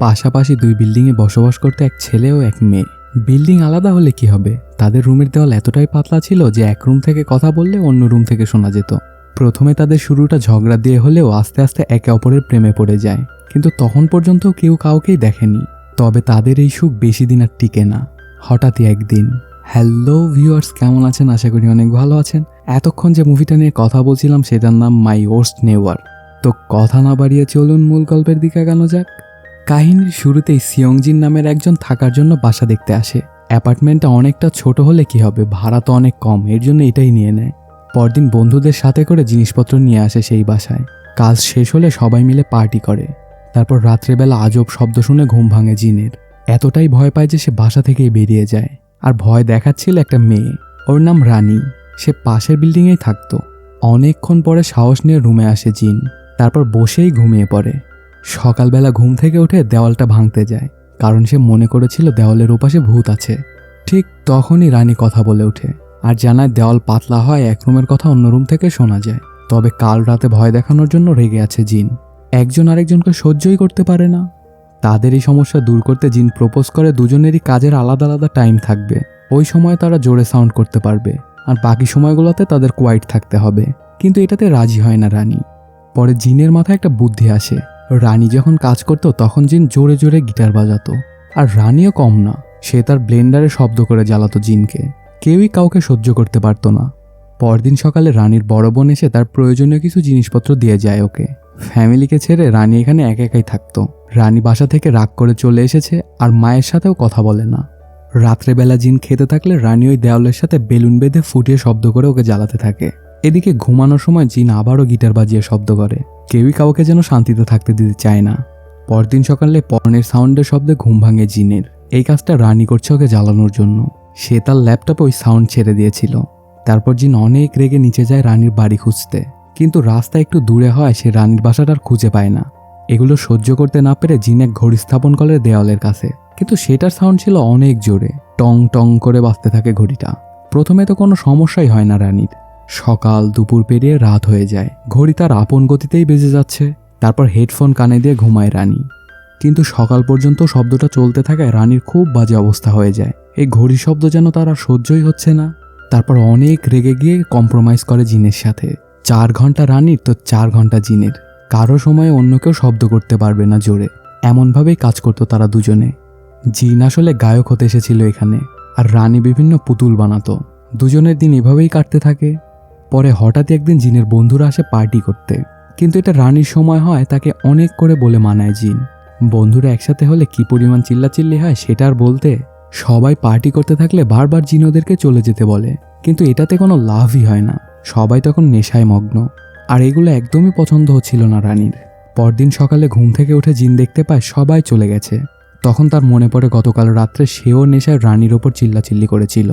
পাশাপাশি দুই বিল্ডিংয়ে বসবাস করতে এক ছেলে ও এক মেয়ে। বিল্ডিং আলাদা হলে কি হবে? তাদের রুমের দেওয়াল এতটাই পাতলা ছিল যে এক রুম থেকে কথা বললে অন্য রুম থেকে শোনা যেত। প্রথমে তাদের শুরুটা ঝগড়া দিয়ে হলেও আস্তে আস্তে একে অপরের প্রেমে পড়ে যায়। কিন্তু তখন পর্যন্ত কেউ কাউকেই দেখেনি। তবে তাদের এই সুখ বেশি দিন আর টিকে না। হঠাৎই একদিন, হ্যালো ভিউয়ার্স, কেমন আছেন? আশা করি অনেক ভালো আছেন। এতক্ষণ যে মুভিটা নিয়ে কথা বলছিলাম সেটার নাম মাই ওর্স্ট নেওয়ার। তো কথা না বাড়িয়ে চলুন মূল গল্পের দিকে এগানো যাক। কাহিনীর শুরুতেই সিয়ংজিন নামের একজন থাকার জন্য বাসা দেখতে আসে। অ্যাপার্টমেন্টটা অনেকটা ছোট হলে কি হবে? ভাড়া তো অনেক কম, এর জন্য এটাই নিয়ে নেয়। পরদিন বন্ধুদের সাথে করে জিনিসপত্র নিয়ে আসে সেই বাসায়। কাজ শেষ হলে সবাই মিলে পার্টি করে। তারপর রাত্রেবেলা আজব শব্দ শুনে ঘুম ভাঙে জিনের। এতটাই ভয় পায় যে সে বাসা থেকেই বেরিয়ে যায়। আর ভয় দেখাচ্ছিল একটা মেয়ে। ওর নাম রানী। সে পাশের বিল্ডিংয়েই থাকতো। অনেকক্ষণ পরে সাহস নিয়ে রুমে আসে জিন। তারপর বসেই ঘুমিয়ে পড়ে। সকালবেলা ঘুম থেকে উঠে দেওয়ালটা ভাঙতে যায়, কারণ সে মনে করেছিল দেওয়ালের ওপাশে ভূত আছে। ঠিক তখনই রানী কথা বলে ওঠে, আর জানায় দেওয়াল পাতলা হয়, এক রুমের কথা অন্য রুম থেকে শোনা যায়। তবে কাল রাতে ভয় দেখানোর জন্য রেগে আছে জিন। একজন আরেকজনকে সহ্যই করতে পারে না। তাদের এই সমস্যা দূর করতে জিন প্রপোজ করে দুজনেরই কাজের আলাদা আলাদা টাইম থাকবে। ওই সময় তারা জোরে সাউন্ড করতে পারবে, আর বাকি সময়গুলোতে তাদের কোয়াইট থাকতে হবে। কিন্তু এটাতে রাজি হয় না রানী। পরে জিনের মাথায় একটা বুদ্ধি আসে রানী যখন কাজ করতো, তখন জিন জোরে জোরে গিটার বাজাতো। আর রানীও কম না, সে তার ব্লেন্ডারে শব্দ করে জ্বালাতো জিনকে। কেউই কাউকে সহ্য করতে পারতো না। পরদিন সকালে রানীর বড় বোন এসে তার প্রয়োজনীয় কিছু জিনিসপত্র দিয়ে যায় ওকে। ফ্যামিলিকে ছেড়ে রানী এখানে একা একাই থাকতো। রানী বাসা থেকে রাগ করে চলে এসেছে আর মায়ের সাথেও কথা বলে না। রাত্রেবেলা জিন খেতে থাকলে রানী ওই দেওয়ালের সাথে বেলুন বেঁধে ফুটিয়ে শব্দ করে ওকে জ্বালাতে থাকে। এদিকে ঘুমানোর সময় জিন আবারও গিটার বাজিয়ে শব্দ করে। কেউই কাউকে যেন শান্তিতে থাকতে দিতে চায় না। পরদিন সকালে পর্নের সাউন্ডের শব্দে ঘুম ভাঙে জিনের। এই কাজটা রানি করছে ওকে জ্বালানোর জন্য। সে তার ল্যাপটপে ওই সাউন্ড ছেড়ে দিয়েছিল। তারপর জিন অনেক রেগে নিচে যায় রানীর বাড়ি খুঁজতে। কিন্তু রাস্তা একটু দূরে হয়, সে রানীর বাসাটা আর খুঁজে পায় না। এগুলো সহ্য করতে না পেরে জিন এক ঘড়ি স্থাপন করে দেওয়ালের কাছে। কিন্তু সেটার সাউন্ড ছিল অনেক জোরে। টং টং করে বাজতে থাকে ঘড়িটা। প্রথমে তো কোনো সমস্যাই হয় না রানীর। সকাল দুপুর পেরিয়ে রাত হয়ে যায়। ঘড়ি তার আপন গতিতেই বেজে যাচ্ছে। তারপর হেডফোন কানে দিয়ে ঘুমায় রানী। কিন্তু সকাল পর্যন্ত শব্দটা চলতে থাকায় রানীর খুব বাজে অবস্থা হয়ে যায়। এই ঘড়ি শব্দ যেন তার আর সহ্যই হচ্ছে না। তারপর অনেক রেগে গিয়ে কম্প্রোমাইজ করে জিনের সাথে। চার ঘণ্টা রানীর তো চার ঘণ্টা জিনের। কারও সময়ে অন্য কেউ শব্দ করতে পারবে না জোরে। এমনভাবেই কাজ করতো তারা দুজনে। জিন আসলে গায়ক হতে এসেছিল এখানে। আর রানী বিভিন্ন পুতুল বানাতো। দুজনের দিন এভাবেই কাটতে থাকে। পরে হঠাৎই একদিন জিনের বন্ধুরা আসে পার্টি করতে। কিন্তু এটা রানীর সময় হয়, তাকে অনেক করে বলে মানায় জিন। বন্ধুরা একসাথে হলে কি পরিমাণ চিল্লাচিল্লি হয় সেটা আর বলতে, সবাই পার্টি করতে থাকলে বারবার জিন ওদেরকে চলে যেতে বলে। কিন্তু এটাতে কোনো লাভই হয় না। সবাই তখন নেশায় মগ্ন। আর এগুলো একদমই পছন্দ হচ্ছিল না রানীর। পরদিন সকালে ঘুম থেকে উঠে জিন দেখতে পায় সবাই চলে গেছে। তখন তার মনে পড়ে গতকাল রাত্রে সেও নেশায় রানীর ওপর চিল্লাচিল্লি করেছিল।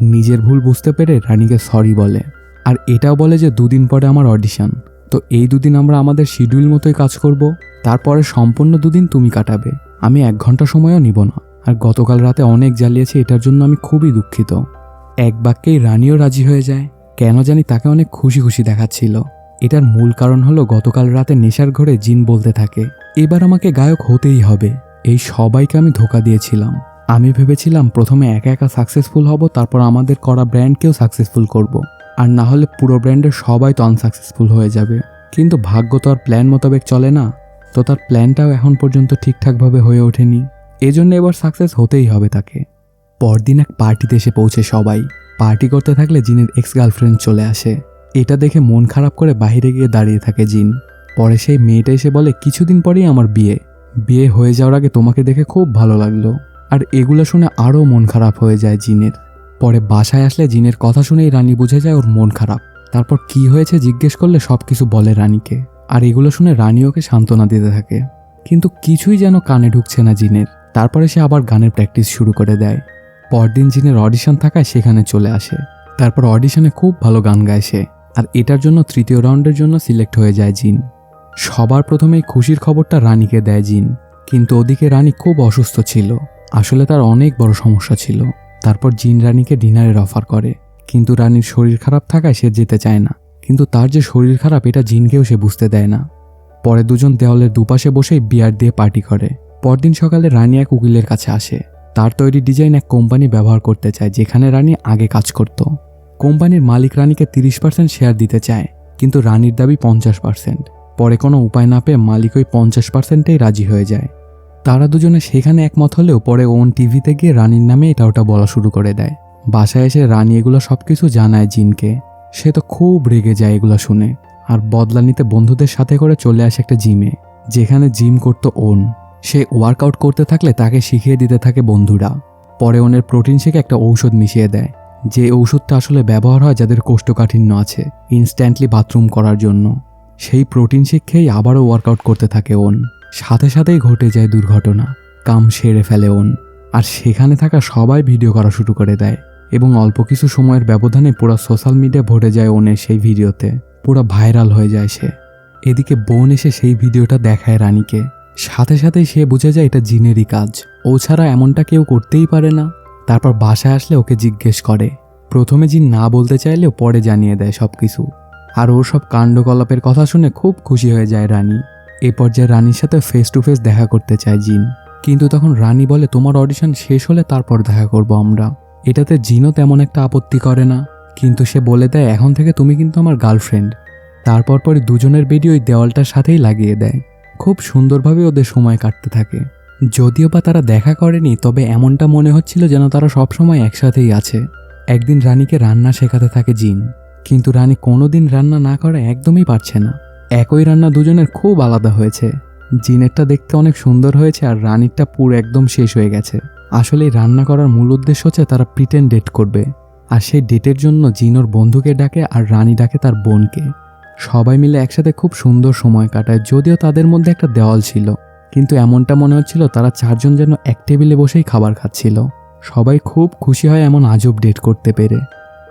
নিজের ভুল বুঝতে পেরে রানীকে সরি বলে। আর এটাও বলে যে দুদিন পরে আমার অডিশন তো এই দুদিন আমরা আমাদের শিডিউল মতোই কাজ করব, তারপরে সম্পূর্ণ দুদিন তুমি কাটাবে। আমি এক ঘণ্টা সময়ও নিব না। আর গতকাল রাতে অনেক জ্বালিয়েছি, এটার জন্য আমি খুবই দুঃখিত। এক বাক্যেই রানীও রাজি হয়ে যায়। কেন জানি তাকে অনেক খুশি খুশি দেখাচ্ছিল। এটার মূল কারণ হলো গতকাল রাতে নেশার ঘরে জিন বলতে থাকে, এবার আমাকে গায়ক হতেই হবে। এই সবাইকে আমি ধোকা দিয়েছিলাম। আমি ভেবেছিলাম প্রথমে একা একা সাকসেসফুল হব, তারপর আমাদের করা ব্র্যান্ডকেও সাকসেসফুল করব। আর না হলে পুরো ব্র্যান্ডের সবাই তো আনসাকসেসফুল হয়ে যাবে। কিন্তু ভাগ্য তো আর প্ল্যান মোতাবেক চলে না। তো তার প্ল্যানটাও এখন পর্যন্ত ঠিকঠাকভাবে হয়ে ওঠেনি। এজন্য এবার সাকসেস হতেই হবে তাকে। পরদিন এক পার্টিতে এসে পৌঁছে সবাই। পার্টি করতে থাকলে জিনের এক্স গার্লফ্রেন্ড চলে আসে। এটা দেখে মন খারাপ করে বাইরে গিয়ে দাঁড়িয়ে থাকে জিন। পরে সেই মেয়েটা এসে বলে, কিছুদিন পরেই আমার বিয়ে। বিয়ে হয়ে যাওয়ার আগে তোমাকে দেখে খুব ভালো লাগল। আর এগুলো শুনে আরও মন খারাপ হয়ে যায় জিনের। পরে বাসায় আসলে জিনের কথা শুনেই রানী বুঝে যায় ওর মন খারাপ। তারপর কি হয়েছে জিজ্ঞেস করলে সব কিছু বলে রানীকে। আর এগুলো শুনে রানী ওকে সান্ত্বনা দিতে থাকে। কিন্তু কিছুই যেন কানে ঢুকছে না জিনের। তারপরে সে আবার গানের প্র্যাকটিস শুরু করে দেয়। পরদিন জিনের অডিশন থাকায় সেখানে চলে আসে। তারপর অডিশনে খুব ভালো গান গায় সে। আর এটার জন্য তৃতীয় রাউন্ডের জন্য সিলেক্ট হয়ে যায় জিন। সবার প্রথমেই খুশির খবরটা রানীকে দেয় জিন। কিন্তু ওদিকে রানী খুব অসুস্থ ছিল। আসলে তার অনেক বড় সমস্যা ছিল। তারপর জিন রানীকে ডিনারের অফার করে। কিন্তু রানীর শরীর খারাপ থাকায় সে যেতে চায় না। কিন্তু তার যে শরীর খারাপ, এটা জিনকেও সে বুঝতে দেয় না। পরে দুজন দেওয়ালের দুপাশে বসেই বিয়ার দিয়ে পার্টি করে। পরদিন সকালে রানী এক উকিলের কাছে আসে। তার তৈরি ডিজাইন এক কোম্পানি ব্যবহার করতে চায়, যেখানে রানী আগে কাজ করত। কোম্পানির মালিক রানীকে তিরিশ পার্সেন্ট শেয়ার দিতে চায়, কিন্তু রানীর দাবি পঞ্চাশ পার্সেন্ট পরে কোনো উপায় না পেয়ে মালিক ওই পঞ্চাশ পার্সেন্টেই রাজি হয়ে যায়। তারা দুজনে সেখানে একমত হলেও পরে ওন টিভিতে গিয়ে রানীর নামে এটা ওটা বলা শুরু করে দেয়। বাসায় এসে রানী এগুলো সব কিছু জানায় জিনকে। সে তো খুব রেগে যায় এগুলো শুনে। আর বদলা নিতে বন্ধুদের সাথে করে চলে আসে একটা জিমে, যেখানে জিম করতো ওন। সে ওয়ার্কআউট করতে থাকলে তাকে শিখিয়ে দিতে থাকে বন্ধুরা। পরে ওনের প্রোটিন শেখে একটা ঔষধ মিশিয়ে দেয়। যে ঔষধটা আসলে ব্যবহার হয় যাদের কোষ্ঠকাঠিন্য আছে ইনস্ট্যান্টলি বাথরুম করার জন্য। সেই প্রোটিন শেক খেয়েই আবারও ওয়ার্কআউট করতে থাকে ওন। সাথে সাথেই ঘটে যায় দুর্ঘটনা। কাম সেরে ফেলে ওন। আর সেখানে থাকা সবাই ভিডিও করা শুরু করে দেয়। এবং অল্প কিছু সময়ের ব্যবধানে পুরো সোশ্যাল মিডিয়া ভরে যায় ওনের সেই ভিডিওতে। পুরো ভাইরাল হয়ে যায় সে। এদিকে বোন এসে সেই ভিডিওটা দেখায় রানীকে। সাথে সাথেই সে বুঝে যায় এটা জিনেরই কাজ। ও ছাড়া এমনটা কেউ করতেই পারে না। তারপর বাসায় আসলে ওকে জিজ্ঞেস করে। প্রথমে জিন না বলতে চাইলেও পরে জানিয়ে দেয় সব কিছু আর ওর সব কাণ্ডকলাপের কথা শুনে খুব খুশি হয়ে যায় রানী। এ পর্যায়ে রানীর সাথে ফেস টু ফেস দেখা করতে চায় জিন। কিন্তু তখন রানী বলে, তোমার অডিশন শেষ হলে তারপর দেখা করব আমরা। এটাতে জিনও তেমন একটা আপত্তি করে না। কিন্তু সে বলে দেয়, এখন থেকে তুমি কিন্তু আমার গার্লফ্রেন্ড তারপর পরে দুজনের বেডি ওই দেওয়ালটার সাথেই লাগিয়ে দেয়। খুব সুন্দরভাবে ওদের সময় কাটতে থাকে। যদিও বা তারা দেখা করেনি, তবে এমনটা মনে হচ্ছিল যেন তারা সবসময় একসাথেই আছে। একদিন রানীকে রান্না শেখাতে থাকে জিন। কিন্তু রানী কোনোদিন রান্না না করে একদমই পারছে না। একই রান্না দুজনের খুব আলাদা হয়েছে। জিনেরটা দেখতে অনেক সুন্দর হয়েছে আর রানীরটা পুরো একদম শেষ হয়ে গেছে। আসলে রান্না করার মূল উদ্দেশ্য হচ্ছে তারা প্রিটেন ডেট করবে। আর সেই ডেটের জন্য জিনোর বন্ধুকে ডাকে আর রানী ডাকে তার বোনকে। সবাই মিলে একসাথে খুব সুন্দর সময় কাটায়, যদিও তাদের মধ্যে একটা দেওয়াল ছিল। কিন্তু এমনটা মনে হচ্ছিল তারা চারজন যেন এক টেবিলে বসেই খাবার খাচ্ছিল। সবাই খুব খুশি হয় এমন আজব ডেট করতে পেরে।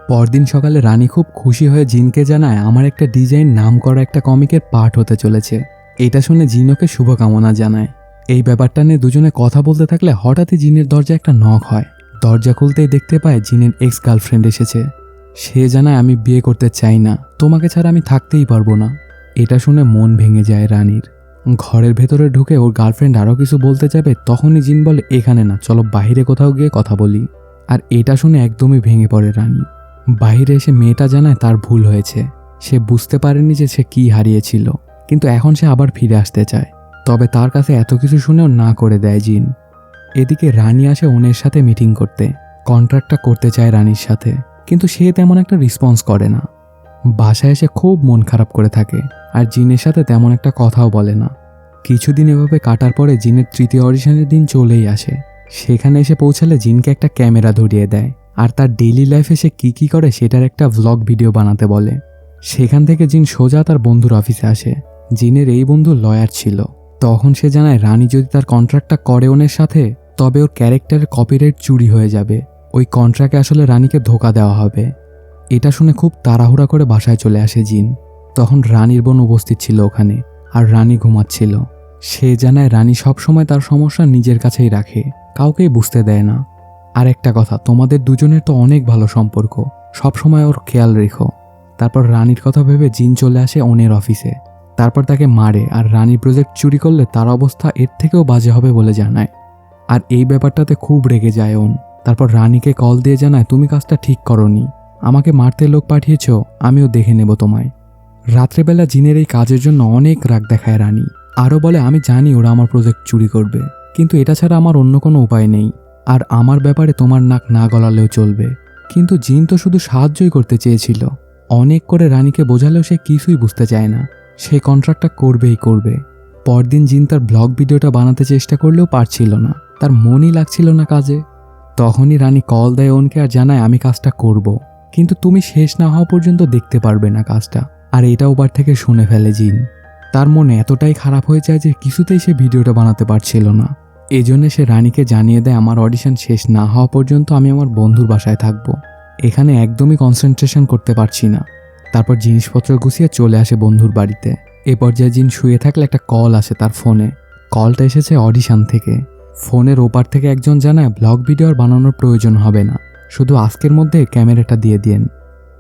পরদিন সকালে রানী খুব খুশি হয়ে জিনকে জানায়, আমার একটা ডিজাইন নাম করা একটা কমিকের পার্ট হতে চলেছে। এটা শুনে জিন ওকে শুভকামনা জানায়। এই ব্যাপারটা নিয়ে দুজনে কথা বলতে থাকলে হঠাৎই জিনের দরজা একটা নখ হয়। দরজা খুলতেই দেখতে পায় জিনের এক্স গার্লফ্রেন্ড এসেছে। সে জানায়, আমি বিয়ে করতে চাই না। তোমাকে ছাড়া আমি থাকতেই পারব না। এটা শুনে মন ভেঙে যায় রানীর। ঘরের ভেতরে ঢুকে ওর গার্লফ্রেন্ড আরও কিছু বলতে যাবে, তখনই জিন বলে, এখানে না, চলো বাইরে কোথাও গিয়ে কথা বলি। আর এটা শুনে একদমই ভেঙে পড়ে রানী। বাইরে এসে মেয়েটা জানায় তার ভুল হয়েছে। সে বুঝতে পারেনি যে সে কি হারিয়েছিল। কিন্তু এখন সে আবার ফিরে আসতে চায়। তবে তার কাছে এত কিছু শুনেও না করে দেয় জিন। এদিকে রানী আসে ওনের সাথে মিটিং করতে। কন্ট্রাক্টটা করতে চায় রানীর সাথে। কিন্তু সে তেমন একটা রেসপন্স করে না। বাসায় এসে খুব মন খারাপ করে থাকে। আর জিনের সাথে তেমন একটা কথাও বলে না। কিছুদিন এভাবে কাটার পরে জিনের তৃতীয় অডিশনের দিন চলেই আসে। সেখানে এসে পৌঁছালে জিনকে একটা ক্যামেরা ধরিয়ে দেয়। আর তার ডেইলি লাইফে সে কী কী করে সেটার একটা ভ্লগ ভিডিও বানাতে বলে। সেখান থেকে জিন সোজা তার বন্ধুর অফিসে আসে। জিনের এই বন্ধু লয়ার ছিল। তখন সে জানায়, রানী যদি তার কন্ট্রাক্টটা করে ওনের সাথে, তবে ওর ক্যারেক্টারের কপিরাইট চুরি হয়ে যাবে। ওই কন্ট্রাক্টে আসলে রানীকে ধোকা দেওয়া হবে। এটা শুনে খুব তাড়াহুড়া করে বাসায় চলে আসে জিন। তখন রানীর বোন উপস্থিত ছিল ওখানে, আর রানী ঘুমাচ্ছিল। সে জানায়, রানী সবসময় তার সমস্যা নিজের কাছেই রাখে, কাউকেই বুঝতে দেয় না। আর একটা কথা, তোমাদের দুজনের তো অনেক ভালো সম্পর্ক। সবসময় ওর খেয়াল রেখো। তারপর রানীর কথা ভেবে জিন চলে আসে ওনের অফিসে। তারপর তাকে মারে আর রানী প্রজেক্ট চুরি করলে তার অবস্থা এর থেকেও বাজে হবে বলে জানায়। আর এই ব্যাপারটাতে খুব রেগে যায় ওন। তারপর রানীকে কল দিয়ে জানায়, তুমি কাজটা ঠিক করনি। আমাকে মারতে লোক পাঠিয়েছ, আমিও দেখে নেব তোমায়। রাত্রেবেলা জিনের এই কাজের জন্য অনেক রাগ দেখায় রানী। আরও বলে, আমি জানি ওরা আমার প্রজেক্ট চুরি করবে, কিন্তু এটা ছাড়া আমার অন্য কোনো উপায় নেই। আর আমার ব্যাপারে তোমার নাক না গলালেও চলবে। কিন্তু জিন তো শুধু সাহায্যই করতে চেয়েছিল। অনেক করে রানীকে বোঝালেও সে কিছুই বুঝতে চায় না। সে কন্ট্রাক্টটা করবেই করবে। পরদিন জিন তার ব্লগ ভিডিওটা বানাতে চেষ্টা করলেও পারছিল না। তার মনই লাগছিল না কাজে। তখনই রানী কল দেয় ওনকে আর জানায়, আমি কাজটা করব। কিন্তু তুমি শেষ না হওয়া পর্যন্ত দেখতে পারবে না কাজটা। আর এটা ওবার থেকে শুনে ফেলে জিন। তার মনে এতটাই খারাপ হয়ে যায় যে কিছুতেই সে ভিডিওটা বানাতে পারছিল না। এজন্য সে রানীকে জানিয়ে দেয়, আমার অডিশন শেষ না হওয়া পর্যন্ত আমি আমার বন্ধুর বাসায় থাকব। এখানে একদমই কনসেন্ট্রেশন করতে পারছি না। তারপর জিনিসপত্র গুছিয়ে চলে আসে বন্ধুর বাড়িতে। এ পর্যায়ে জিন শুয়ে থাকলে একটা কল আসে তার ফোনে। কলটা এসেছে অডিশন থেকে। ফোনের ওপার থেকে একজন জানায়, ব্লগ ভিডিও আর বানানোর প্রয়োজন হবে না। শুধু আজকের মধ্যে ক্যামেরাটা দিয়ে দিন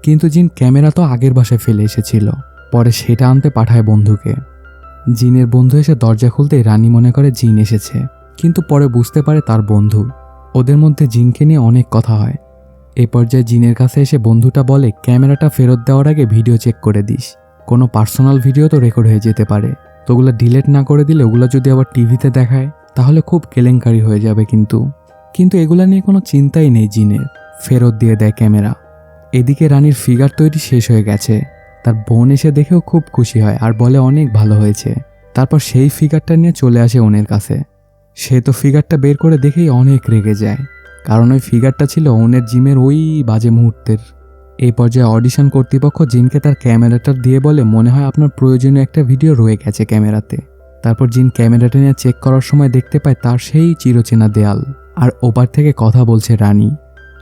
কিন্তু জিন ক্যামেরা তো আগের বাসায় ফেলে এসেছিল। পরে সেটা আনতে পাঠায় বন্ধুকে। জিনের বন্ধু এসে দরজা খুলতেই রানী মনে করে জিন এসেছে। কিন্তু পরে বুঝতে পারে তার বন্ধু। ওদের মধ্যে জিনকে নিয়ে অনেক কথা হয়। এ পর্যায়ে জিনের কাছে এসে বন্ধুটা বলে, ক্যামেরাটা ফেরত দেওয়ার আগে ভিডিও চেক করে দিস। কোনো পার্সোনাল ভিডিও তো রেকর্ড হয়ে যেতে পারে। তো ওগুলো ডিলেট না করে দিলে ওগুলো যদি আবার টিভিতে দেখায়, তাহলে খুব কেলেঙ্কারি হয়ে যাবে কিন্তু। কিন্তু এগুলা নিয়ে কোনো চিন্তাই নেই জিনের। ফেরত দিয়ে দেয় ক্যামেরা। এদিকে রানীর ফিগার তৈরি শেষ হয়ে গেছে। তার বোন এসে দেখেও খুব খুশি হয় আর বলে, অনেক ভালো হয়েছে। তারপর সেই ফিগারটা নিয়ে চলে আসে ওনের কাছে। সে তো ফিগারটা বের করে দেখেই অনেক রেগে যায়। কারণ ওই ফিগারটা ছিল ওনের জিমের ওই বাজে মুহূর্তের। এই পর্যায়ে অডিশন কর্তৃপক্ষ জিনকে তার ক্যামেরাটা দিয়ে বলে, মনে হয় আপনার প্রয়োজনীয় একটা ভিডিও রয়ে গেছে ক্যামেরাতে। তারপর জিন ক্যামেরাটা নিয়ে চেক করার সময় দেখতে পায় তার সেই চিরচেনা দেয়াল। আর ওপার থেকে কথা বলছে রানী।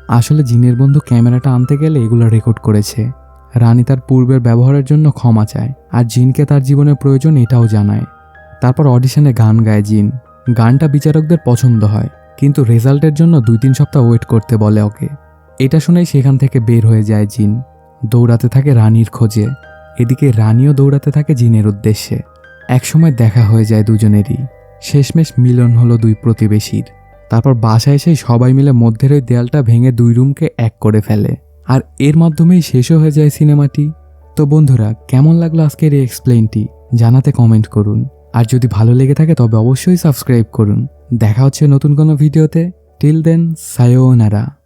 আসলে জিনের বন্ধু ক্যামেরাটা আনতে গেলে এগুলো রেকর্ড করেছে। রানী তার পূর্বের ব্যবহারের জন্য ক্ষমা চায়। আর জিনকে তার জীবনের প্রয়োজন এটাও জানায়। তারপর অডিশনে গান গায় জিন। গানটা বিচারকদের পছন্দ হয়, কিন্তু রেজাল্টের জন্য দুই তিন সপ্তাহ ওয়েট করতে বলে ওকে। এটা শুনেই সেখান থেকে বের হয়ে যায় জিন। দৌড়াতে থাকে রানীর খোঁজে। এদিকে রানীও দৌড়াতে থাকে জিনের উদ্দেশ্যে। একসময় দেখা হয়ে যায় দুজনেরই। শেষমেশ মিলন হলো দুই প্রতিবেশীর। তারপর বাসায় এসে সবাই মিলে মধ্যের ওই দেয়ালটা ভেঙে দুই রুমকে এক করে ফেলে। আর এর মাধ্যমেই শেষও হয়ে যায় সিনেমাটি। তো বন্ধুরা, কেমন লাগল আজকের এই এক্সপ্লেনটি জানাতে কমেন্ট করুন। আর যদি ভালো লেগে থাকে, তবে অবশ্যই সাবস্ক্রাইব করুন। দেখা হচ্ছে নতুন কোনো ভিডিওতে। Till then সায়োনারা